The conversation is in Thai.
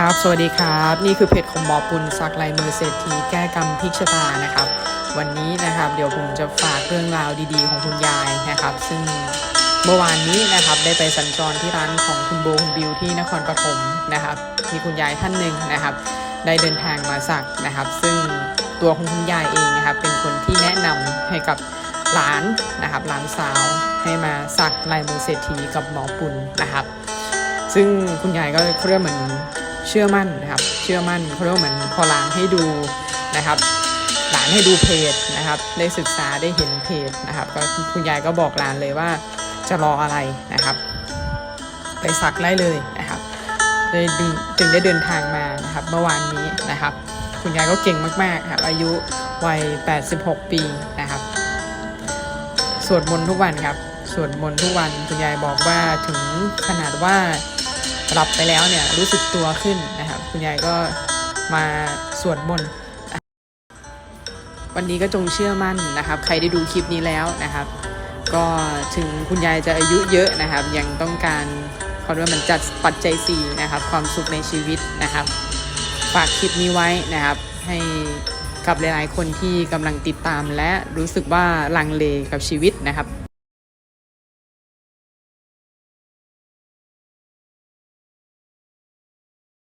ครับ สวัสดีครับ นี่คือเพจของหมอปุณซักลายมือเศรษฐีแก้กรรมพิกชตานะครับ วันนี้นะครับเดี๋ยวผมจะฝากเรื่องราวดีๆ ของคุณยายนะครับ ซึ่งเมื่อวานนี้นะครับได้ไปสัญจรที่ร้านของคุณโบคุณบิวที่นครปฐมนะครับ มีคุณยายท่านหนึ่งนะครับ ได้เดินทางมาสักนะครับ ซึ่งตัวของคุณยายเองนะครับ เป็นคนที่แนะนำให้กับหลานนะครับหลานสาวให้มาสักลายมือเศรษฐีกับหมอปุณนะครับซึ่งคุณยายก็เขาเรียกเหมือน เชื่อมั่นนะครับ เชื่อมั่นเขาเรียกว่าเหมือนพอหลานให้ดูนะครับ หลานให้ดูเพจนะครับ ได้ศึกษาได้เห็นเพจนะครับ ก็คุณยายก็บอกหลานเลยว่าจะรออะไรนะครับ ไปสักได้เลยนะครับเลยดึงจึงได้เดินทางมานะครับ เมื่อวานนี้นะครับ คุณยายก็เก่งมากๆครับ อายุวัย 86 ปีนะครับ สวดมนต์ทุกวันครับ สวดมนต์ทุกวันคุณยายบอกว่าถึงขนาดว่า หลับไปแล้วเนี่ยรู้สึกตัวขึ้นนะครับ คุณยายก็มาสวดมนต์วันนี้ก็จงเชื่อมั่นนะครับ ใครได้ดูคลิปนี้แล้วนะครับ ก็ถึงคุณยายจะอายุเยอะนะครับ ยังต้องการเขาเรียกว่ามันจัดปัจจัยสี่นะครับ ความสุขในชีวิตนะครับ ฝากคลิปนี้ไว้นะครับ ให้กับหลายๆ คนที่กำลังติดตามและรู้สึกว่าลังเลกับชีวิตนะครับ